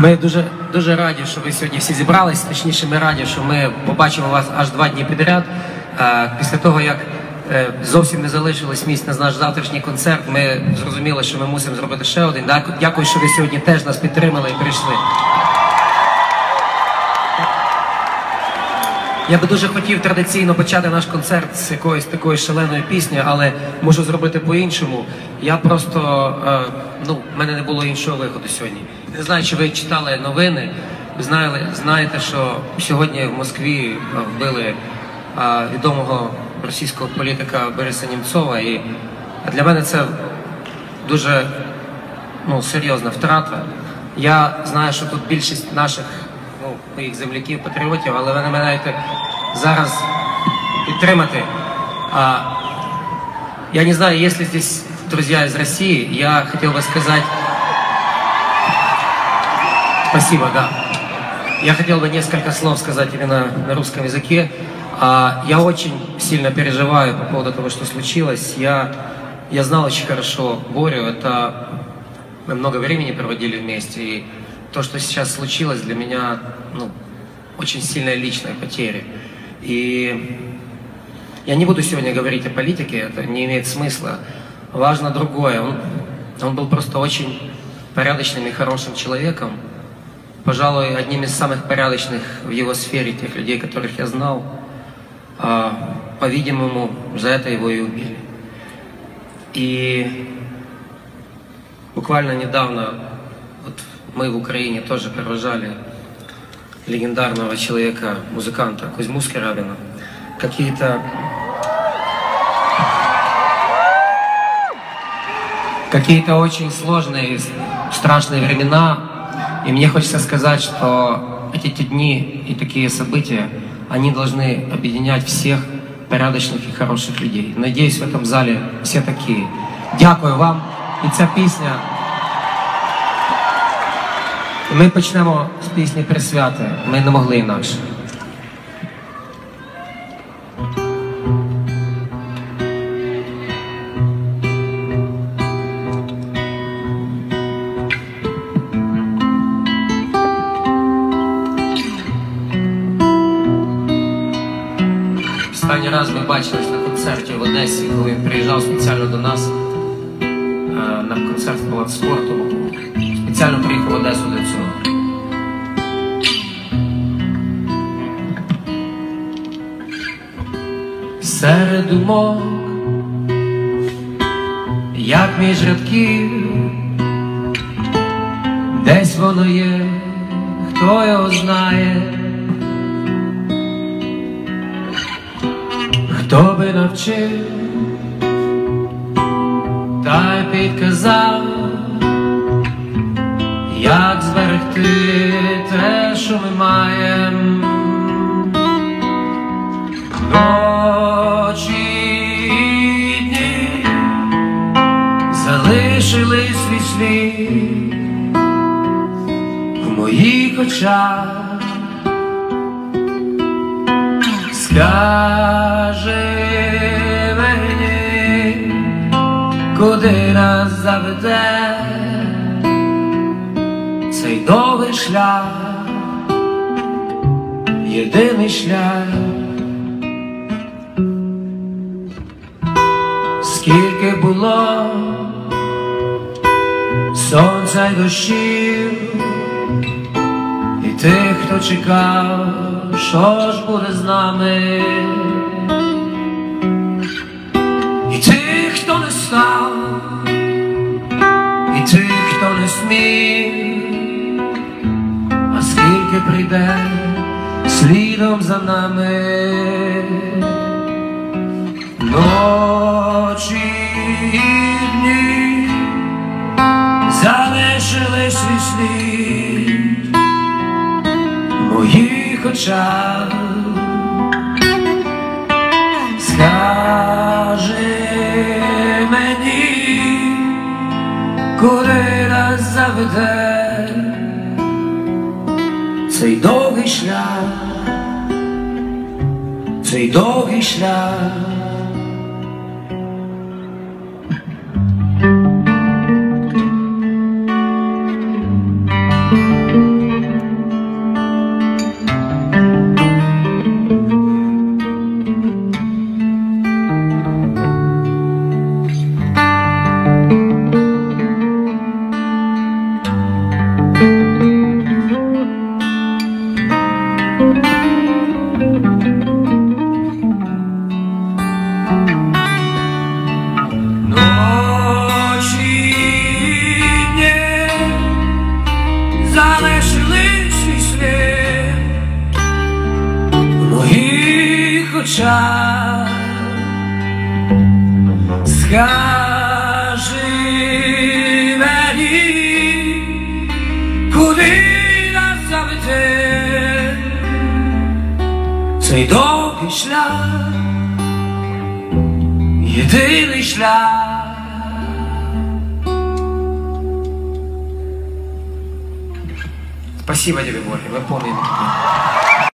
Ми дуже дуже раді, що ви сьогодні всі зібрались. Точніше, ми раді, що ми побачимо вас аж два дні підряд. Е, Після того, як е, зовсім не залишилось місць на наш завтрашній концерт, ми зрозуміли, що ми мусимо зробити ще один. Дякую, що ви сьогодні теж нас підтримали і прийшли. Я би дуже хотів традиційно почати наш концерт з якоїсь такої шаленої пісні, але можу зробити по-іншому. Я просто е, ну, в мене не було іншого виходу сьогодні. Не знаю, чи ви читали новини. Ви знали, знаєте, що сьогодні в Москві е, вбили е, відомого російського політика Бориса Німцова. І для мене це дуже ну, серйозна втрата. Я знаю, що тут більшість наших ну, моїх земляків, патріотів, але ви не маєте зараз підтримати. А, я не знаю, ли здесь друзья из России. Я хотел бы сказать... Спасибо, да. Я хотел бы несколько слов сказать именно на русском языке. А, я очень сильно переживаю по поводу того, что случилось. Я, я знал очень хорошо Борю. Это мы много времени проводили вместе. И то, что сейчас случилось, для меня ну, очень сильная личная потеря. И я не буду сегодня говорить о политике, это не имеет смысла. Важно другое. Он, он был просто очень порядочным и хорошим человеком. Пожалуй, одним из самых порядочных в его сфере, тех людей, которых я знал. А, по-видимому, за это его и убили. И буквально недавно вот мы в Украине тоже провожали легендарного человека, музыканта Кузьму Скирабина. Какие-то какие-то очень сложные, страшные времена. И мне хочется сказать, что эти те дни и такие события, они должны объединять всех порядочных и хороших людей. Надеюсь, в этом зале все такие. Дякую вам. І ця пісня. І Ми почнемо з пісні Присвяти. Ми не могли інакше. Раз ми бачились на концерті в Одесі, коли він приїжджав спеціально до нас е, на концерт Палац спорту. Спеціально приїхав в Одесу для цього. Серед думок, як між рядків, десь воно є, хто його знає. Хто би навчив, та й підказав, як зберегти те, що ми маємо. Ночі і дні залишили свій слід в моїх очах. Скажи куди нас заведе цей довгий шлях, єдиний шлях, скільки було сонця й дощів. І тих, хто чекав, що ж буде з нами, прийде слідом за нами, ночі і дні залишили свій слід в моїх очах. Скажи мені, куди нас заведе цей довгий шлях, цей довгий шлях. залишили свій слід хоча скажи мені, куди нас заведе цей довгий шлях, єдиний шлях. Спасибо тебе, Боря, вы помните.